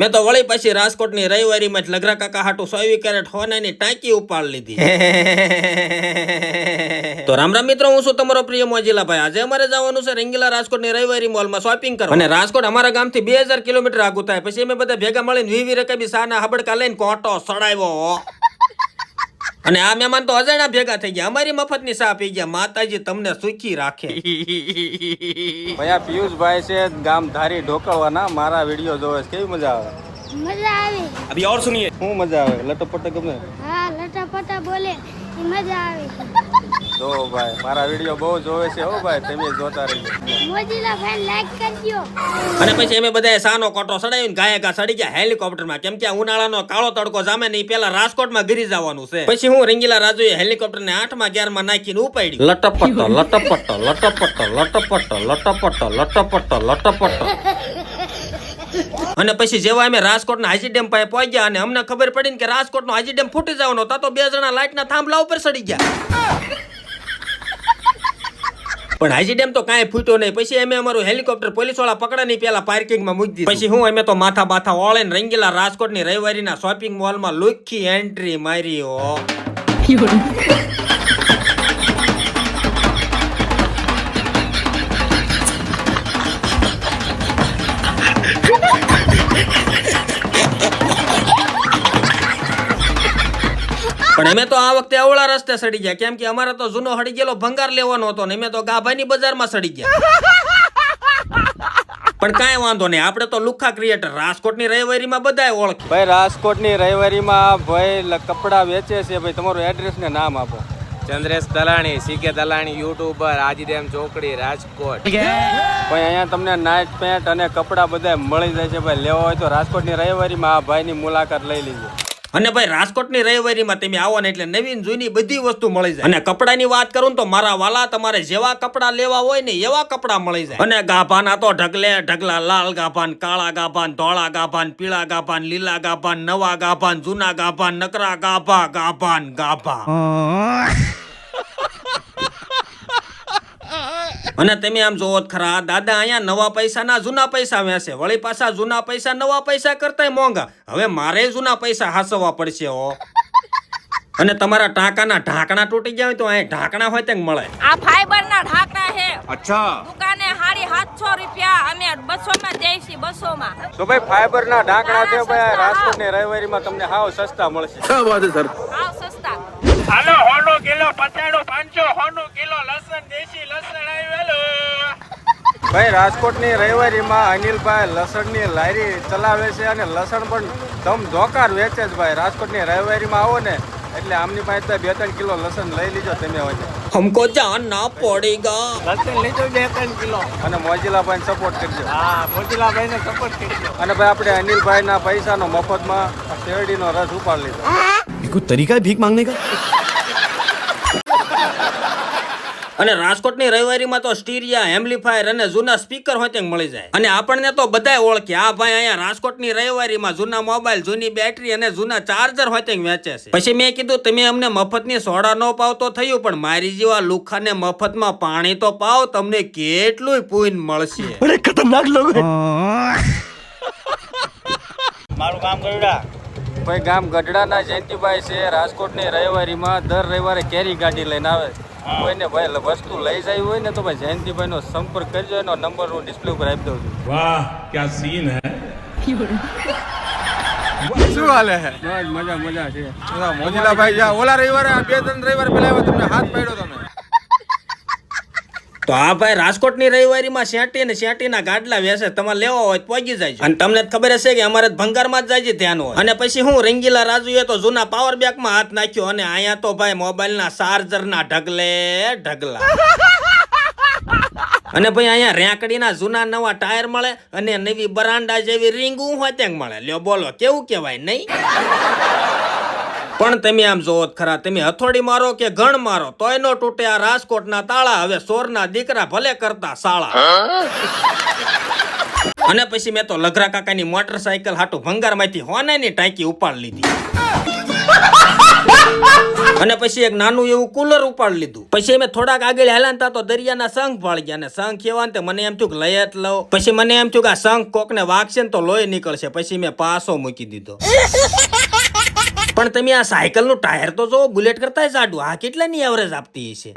મેં તો વળી પછી રાજકોટની રવિવારીમાં જ લગરા કાકા હાટુ સોવી કેરેટ હોનાની ટાંકી ઉપાડ લીધી. તો રામ રામ મિત્રો હું છું તમારો પ્રિય મોજીલા ભાઈ આજે અમારે જવાનું છે રંગીલા રાજકોટની રવિવારી મોલમાં શોપિંગ કરવા. અને રાજકોટ અમારા ગામથી બે હજાર કિલોમીટર આગું થાય. પછી અમે બધા ભેગા મળીને વીવી રકબી સાના હબડકા લઈને કોટો સડાવ્યો. અને આ મહેમાન તો અજાણ્યા ભેગા થઈ ગયા. અમારી મફતની સા પી ગયા. માતાજી તમને સુખી રાખે. ભયા પિયુષભાઈ છે ગામ ધારી ઢોકળવાના. મારા વીડિયો જોવે છે. કેવી મજા આવે? મજા આવે. અભી ઓર સુનિયે. શું મજા આવે? લટપટ ગમે? હા લટાપટા બોલે. મજા આવે. જો ભાઈ મારા વીડિયો બહુ જોવે છે હો ભાઈ તમે જોતા રહીજો. મોજીલા ફેન લાઈક કરજો. અને પછી અમે બધાએ સાનો કોટો સડાવીને ગાયે ગા સડી ગયા હેલિકોપ્ટરમાં. કેમ કે ઉનાળાનો કાળો તડકો જામે નહીં પેલા રાજકોટમાં ગીરી જવાનું છે. પછી હું રંગીલા રાજુએ હેલિકોપ્ટરને આઠમાં ગ્યારમાં નાખીને ઉપાડી લટપટ લટપટ લટપટ લટપટ લટપટ લટપટ લટપટ. અને પછી જેવા અમે રાજકોટના હાજી ડેમ પાસે પહોંચ્યા અને અમને ખબર પડી કે કે રાજકોટનો હાજી ડેમ ફૂટી જવાનો તો બે જણા લાઇટના થાંભલા ઉપર સડી ગયા. પણ હાજી ડેમ તો કાંઈ ફૂટ્યો નહીં. પછી અમે અમારું હેલિકોપ્ટર પોલીસવાળા નહીં પહેલા પાર્કિંગમાં મૂકી દીધું. પછી હું અમે તો માથા બાથા ઓળે ને રંગીલા રાજકોટની રવિવારીના શોપિંગ મોલમાં લુખી એન્ટ્રી મારી હો. પણ અમે તો આ વખતે અવળા રસ્તે સડી ગયા. કેમ કે અમારે તો જૂનો હડી ગયેલો ભંગાર લેવાનો હતો ને અમે તો ગાભાની બજારમાં સડી ગયા. પણ કાંઈ વાંધો નહીં. આપણે તો લુખા ક્રિએટર રાજકોટની રવિવારીમાં બધાય ઓળખે. ભાઈ રાજકોટની રવિવારીમાં ભાઈ કપડાં વેચે છે. ભાઈ તમારું એડ્રેસ ને નામ આપો. ચંદ્રેશ દલાણી સીકે દલાણી યુટ્યુબર આજીડેમ ચોકડી રાજકોટ. ભાઈ અહીંયા તમને નાઇટ પેન્ટ અને કપડાં બધા મળી જાય છે. ભાઈ લેવા હોય તો રાજકોટની રવિવારીમાં આ ભાઈની મુલાકાત લઈ લીજો. અને ભાઈ રાજકોટની રવિવારીમાં તમે આવો ને એટલે નવીન જૂની બધી વસ્તુ મળી જાય. અને કપડાની વાત કરું તો મારા વાલા તમારે જેવા કપડા લેવા હોય ને એવા કપડા મળી જાય. અને ગાભાના તો ઢગલે ઢગલા લાલ ગાભાન કાળા ગાભાન ધોળા ગાભાન પીળા ગાભાન લીલા ગાભાન નવા ગાભાન જૂના ગાભાન નકરા ગાભા ગાભાન ગાભા. અને તમે આમ જોવો ખરા દાદા અહીંયા નવા પૈસાના જૂના પૈસા વેસે વળી પાછા જૂના પૈસા નવા પૈસા કરતા મોંઘા. હવે મારે જૂના પૈસા હાસવા પડશે હો. અને તમારા ટાંકાના ઢાંકણા તૂટી ગયા હોય તો અહીં ઢાંકણા હોય તે મળે. આ ફાઈબર ના ઢાંકણા છે અચ્છા. દુકાને હારી સાતસો રૂપિયા અમે બસો માં જઈશી બસો માં તો ભાઈ ફાઈબરના ઢાંકણા છે ભાઈ રાજકોટની રવિવારીમાં તમને હાવ સસ્તા મળશે. હાવ સસ્તા. હાલો હોનો કિલો પચાડો પાંચસો હોનો કિલો લસણ દેશી લસણ. ભાઈ રાજકોટની રવિવારીમાં અનિલભાઈ લસણની લારી ચલાવે છે અને લસણ પણ દમ ધોકાર વેચે જ ભાઈ. રાજકોટની રહેવારીમાં આવો ને એટલે આમની પાસે બે ત્રણ કિલો લસણ લઈ લીજો તમે હોય હમકો જાન ના પડેગા લસણ લીજો બે ત્રણ કિલો. અને મોજીલાભાઈ સપોર્ટ કરજો. હા મોજીલાભાઈ ને સપોર્ટ કરજો. અને ભાઈ આપણે અનિલભાઈ ના પૈસા નો મફતમાં શેરડી નો રસ ઉપાડી લીધો. કોઈ તરીકા ભીખ માંગને કા? અને રાજકોટની રવિવારીમાં તો સ્ટીરિયા હેમ્પ્લીફાયર અને જૂના સ્પીકર હોય ત્યાં મળી જાય. અને આપણને તો બધાય ઓળખે. આ ભાઈ અહીંયા રાજકોટની રવિવારીમાં જૂના મોબાઈલ જૂની બેટરી અને જૂના ચાર્જર હોય ત્યાં વેચે છે. પછી મેં કીધું તમે અમને મફતની સોડા ન પાવ તો થયું પણ મારી જેવા લુખાને મફતમાં પાણી તો પાવ તમને કેટલું પૂન મળશે. અરે ખતરનાક લોકો. મારું કામ કર્યું ભાઈ ગામ ગઢડાના જયંતિભાઈ છે. રાજકોટની રવિવારીમાં દર રવિવારે કેરી ગાડી લઈને આવે. છે કોઈને ભાઈ વસ્તુ લઈ જાય હોય ને તો ભાઈ જયંતિભાઈ નો સંપર્ક કરજો એનો નંબર હું ડિસ્પ્લે ઉપર આપી દઉં છું. વાહ ક્યાં સીન હે? શું હાલે હે? મજા મજા છે. મોજીલા ભાઈ ઓલા રવિવારે બે ત્રણ રવિવારે પેલા તમને હાથ પડ્યો તમે તો આ ભાઈ રાજકોટની રવિવારીમાં શેટી ને શેટીના ગાડલા વેસે તમારે લેવા હોય તો પહોંચી જાય અને તમને ખબર હશે કે અમારે ભંગારમાં જ જાય ધ્યાન હોય. અને પછી હું રંગીલા રાજુએ તો જૂના પાવર બેંકમાં હાથ નાખ્યો અને અહીંયા તો ભાઈ મોબાઈલના ચાર્જરના ઢગલે ઢગલા. અને ભાઈ અહીંયા રેંકડીના જૂના નવા ટાયર મળે અને નવી બરાંડા જેવી રીંગું હોય ત્યાં મળે. લ્યો બોલો કેવું કહેવાય નહીં? પણ તમે આમ જોવો ખરા, તમે હથોડી મારો કે ગણ મારો, તોય નો તૂટે આ રાજકોટના તાળા હવે સોરના દીકરા ભલે કરતા શાળા અને પછી મેં તો લઘરા કાકાની મોટરસાયકલ હાટુ ભંગારમાંથી હોનાની ટાંકી ઉપાડ લીધી. અને પછી એક નાનું એવું કુલર ઉપાડ લીધું. પછી અમે થોડાક આગળ હેલાનતા તો દરિયાના શંખ ભાળી ગયા અને શંખ એવા ને મને એમ થયું લઈ જ લઉં. પછી મને એમ થયું કે આ શંખ કોકને વાગશે ને તો લોહી નીકળશે. પછી મેં પાસો મૂકી દીધો. પણ તમે આ સાયકલનું ટાયર તો જો બુલેટ કરતા જાડું આ કેટલાની એવરેજ આપતી હશે?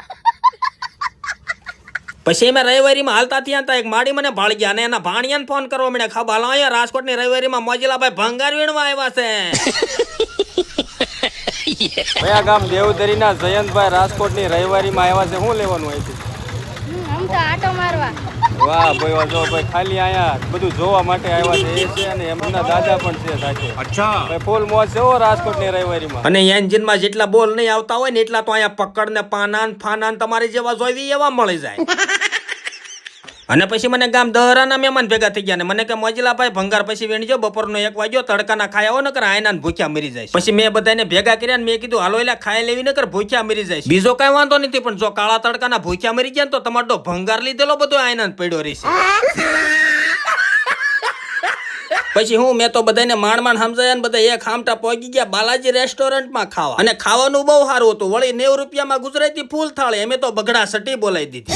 પછી એમાં રવિવારીમાં હાલતા હતા એક માડી મને ભાળી ગયા અને એના ભાણિયાને ફોન કરવા મળ્યા ખબર હાલો અહીંયા રાજકોટની રવિવારીમાં મોજીલાભાઈ ભંગાર વીણવા આવ્યા છે. ગામ દેવદરીના જયંતભાઈ રાજકોટની રવિવારીમાં આવ્યા છે. શું લેવાનું હમ, વાહ ભાઈ વાહ જો ભાઈ ખાલી આયા બધું જોવા માટે આવ્યા છે એ છે અને એમના દાદા પણ છે સાચે અચ્છા. ભાઈ ફૂલ મોજ છે ઓ રાજકોટની રવિવારીમાં. અને એન્જિનમાં જેટલા બોલ નહીં આવતા હોય ને એટલા તો અહીંયા પકડ ને પાનાન ફાનાન તમારી જેવા જોઈવી એવા મળી જાય. અને પછી મને ગામ દહરાના મહેમાન ભેગા થઈ ગયા ને મને કે, મોજીલાભાઈ, ભંગાર પછી વેણજો બપોરનો એક વાગ્યો, તડકાના ખાયા હો નકર આયના ભૂખ્યા મરી જાય પછી મેં બધાને ભેગા કર્યા ને મેં કીધું, હાલો એટલે ખાઈ લેવી, નકર ભૂખ્યા મરી જાય બીજો કઈ વાંધો નથી, પણ જો કાળા તડકાના ભૂખ્યા મરી ગયા તો તમારો ભંગાર લીધેલો બધો આયના પડ્યો રહેશે. પછી હું, મેં તો બધાને માંડ માંડ સમજાયા બધા એક હામટા પહોંચી ગયા, બાલાજી, રેસ્ટોરન્ટમાં ખાવા. અને ખાવાનું બહુ સારું હતું. વળી નેવું રૂપિયામાં ગુજરાતી ફૂલ થાળી અમે તો બગડા સટી બોલાવી દીધી.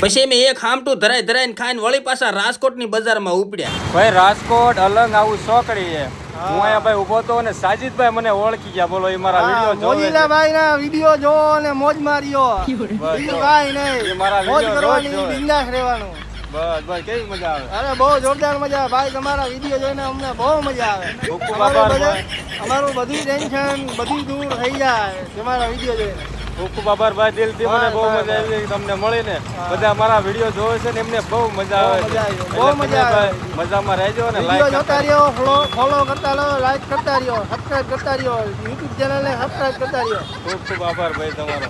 પછી મેં એક હામટું ધરાઈ ધરાઈને ખાઈને વળી પાછા રાજકોટની બજારમાં ઉપડ્યા. ભાઈ રાજકોટ અલંગ આવું સોકડી છે. હું. અહીંયા ભાઈ ઊભો તો અને સાજીદભાઈ મને ઓળખી ગયા. બોલો એ મારા વીડિયો જો. મોજીલાભાઈ ના વીડિયો જો અને મોજ માર્યો. બીજું કાંઈ એ મારા મોજ કરવાની બિંદાસ રહેવાનું. બસ બસ કેવી મજા આવે? અરે બહુ જોરદાર મજા આવે. ભાઈ તમારા વીડિયો જોઈને અમને બહુ મજા આવે. અમારું બધી ટેન્શન બધી દૂર થઈ જાય તમારા વીડિયો જોઈને. ખૂબ ખૂબ આભાર ભાઈ દિલથી મને બહુ મજા આવી તમને મળીને. બધા મારા વીડિયો જોવે છે ને એમને બહુ મજા આવે છે. બહુ મજા આવે. મજામાં રહેજો ને લાઈક કરતા રહ્યો ફોલો ફોલો કરતા રહ્યો લાઈક કરતા રહ્યો સબસ્ક્રાઇબ કરતા રહ્યો YouTube ચેનલને સબસ્ક્રાઇબ કરતા રહ્યો. ખૂબ ખૂબ આભાર ભાઈ તમારો.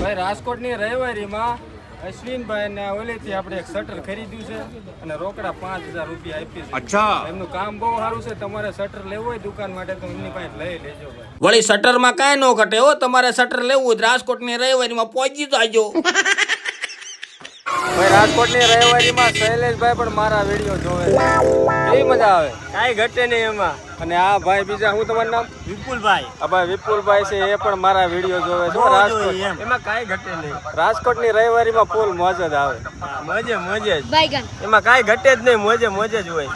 ભાઈ રાજકોટની રવિવારીમાં અશ્વિનભાઈ ને ઓલેથી આપણે એક શટર ખરીદ્યું છે અને રોકડા પાંચ હજાર રૂપિયા આપી છે. એમનું કામ બહુ સારું છે. તમારે શટર લેવું હોય દુકાન માટે તો એમની પાસે લઈ લેજો ભાઈ. વળી શટરમાં કાંઈ ન ઘટે હો તમારે શટર લેવું હોયની રાજકોટની રવિવારીમાં પહોંચી જાજો. ભાઈ રાજકોટની રવિવારીમાં શૈલેષભાઈ પણ મારા વીડિયો જોવે છે. કેવી મજા આવે? કાંઈ ઘટે નહીં એમાં. અને આ ભાઈ બીજા હું તમારું નામ? વિપુલભાઈ. આ ભાઈ વિપુલભાઈ છે એ પણ મારા વીડિયો જોવે છે. રાજકોટ એમાં. કાંઈ ઘટે નહીં. રાજકોટની રવિવારીમાં ફૂલ મોજ જ આવે. મજે મજે જ. એમાં કાંઈ ઘટે જ નહીં મોજે મોજે જ હોય.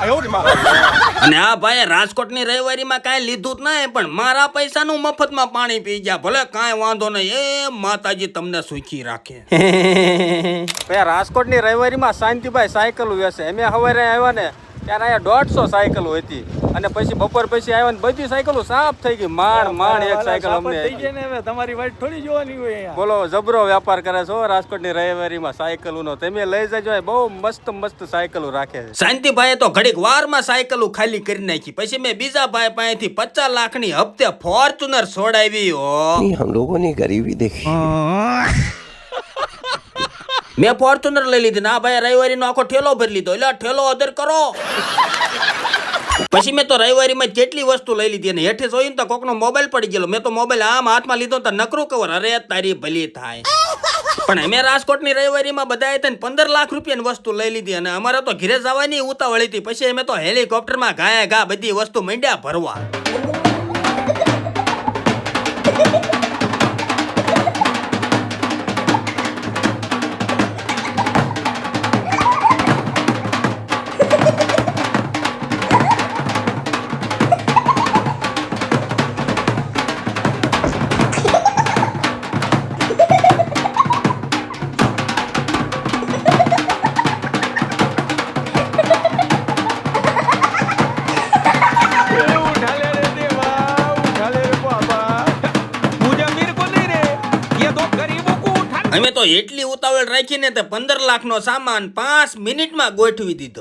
અને આ ભાઈ રાજકોટની રવિવારીમાં કાંઈ લીધું જ નહીં, પણ મારા પૈસાનું મફતમાં પાણી પી ગયા. ભલે કાંઈ વાંધો નહીં, એ માતાજી તમને સુખી રાખે. ભાઈ, રાજકોટની રવિવારીમાં શાંતિભાઈ સાયકલ વેચે. અમે સવારે આવ્યા ને, ત્યારે અહીંયા દોઢસો સાયકલો હતી અને પછી બપોર પછી આવ્યા ને બધી સાયકલો સાફ થઈ ગઈ. માણ માણ એક સાયકલ અમને. થઈ ગઈ ને તમારી વાત થોડી જોવાની હોય બોલો જબરો વેપાર કરે છો રાજકોટની રવિવારીમાં સાયકલોનો. તમે લઈ જજો બહુ મસ્ત મસ્ત સાયકલો રાખે છે. શાંતિભાઈએ તો ઘડીક વારમાં સાયકલો ખાલી કરી નાખી. પછી મેં બીજા ભાઈ પાસેથી પચાસ લાખની હપ્તે ફોર્ચ્યુનર છોડાવી હમ લોકોની ગરીબી દેખી. મેં ફોર્ચ્યુનર લઈ લીધી ના ભાઈ રવિવારીનો આખો ઠેલો ભરી લીધો. એટલે ઠેલો અધર કરો. પછી મેં તો રવિવારીમાં કેટલી વસ્તુ લઈ લીધી અને હેઠે જોયું ને તો કોકનો મોબાઈલ પડી ગયેલો. મેં તો મોબાઈલ આમ હાથમાં લીધો તો નકરું કવર અરે, તારી ભલી થાય. પણ અમે રાજકોટની રવિવારીમાં બધાએ થઈને પંદર લાખ રૂપિયાની વસ્તુ લઈ લીધી અને અમારે તો ઘરે જવાની ઉતાવળી હતી. પછી અમે તો હેલિકોપ્ટરમાં ગાયા ગા બધી વસ્તુ મંડ્યા ભરવા. અમે તો એટલી ઉતાવળ રાખીને તે પંદર લાખનો સામાન પાંચ મિનિટમાં ગોઠવી દીધો.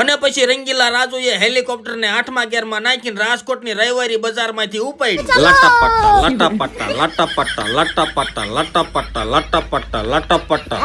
અને પછી રંગીલા રાજુએ હેલિકોપ્ટરને આઠમા ગેરમાં નાખીને રાજકોટની રવિવારી બજારમાંથી ઉપાડી લટાપટ્ટા લટાપટ્ટા લટાપટ્ટા લટાપટ્ટા લટાપટ્ટા લટાપટ્ટા લટાપટ્ટા.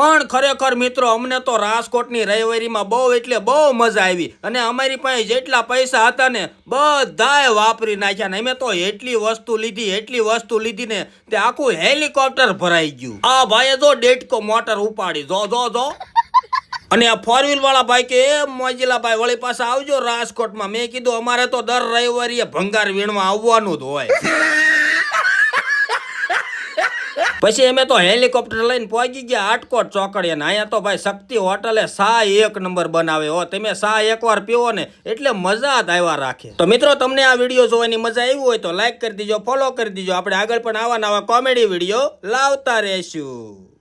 પણ ખરેખર મિત્રો, અમને તો રાજકોટની રવિવારીમાં બહુ એટલે બહુ મજા આવી. અને અમારી પાસે જેટલા પૈસા હતા ને, બધાએ વાપરી નાખ્યા ને. અમે તો એટલી વસ્તુ લીધી, એટલી વસ્તુ લીધી ને, તે આખું હેલિકોપ્ટર ભરાઈ ગયું. આ ભાઈએ જો ડેટકો મોટર ઉપાડી, જો જો જો. અને આ ફોર વ્હીલ વાળા ભાઈ કે, એ મોજીલા ભાઈ વળી પાસે આવજો રાજકોટમાં. મેં કીધું, અમારે તો દર રવિવારીએ ભંગાર વીણમાં આવવાનું જ હોય. પછી અમે તો હેલિકોપ્ટર લઈને પહોંચી ગયા આટકોટ ચોકડીએ ને અહીંયા તો ભાઈ શક્તિ હોટલે સા એક નંબર બનાવે. હો, તમે સા એકવાર પીવો ને એટલે મજા જ આવ્યા રાખે. તો મિત્રો, તમને આ વીડિયો જોવાની મજા આવી હોય તો લાઈક કરી દીજો ફોલો કરી દીજો. આપણે આગળ પણ આવા નવા કોમેડી વીડિયો લાવતા રહેશું.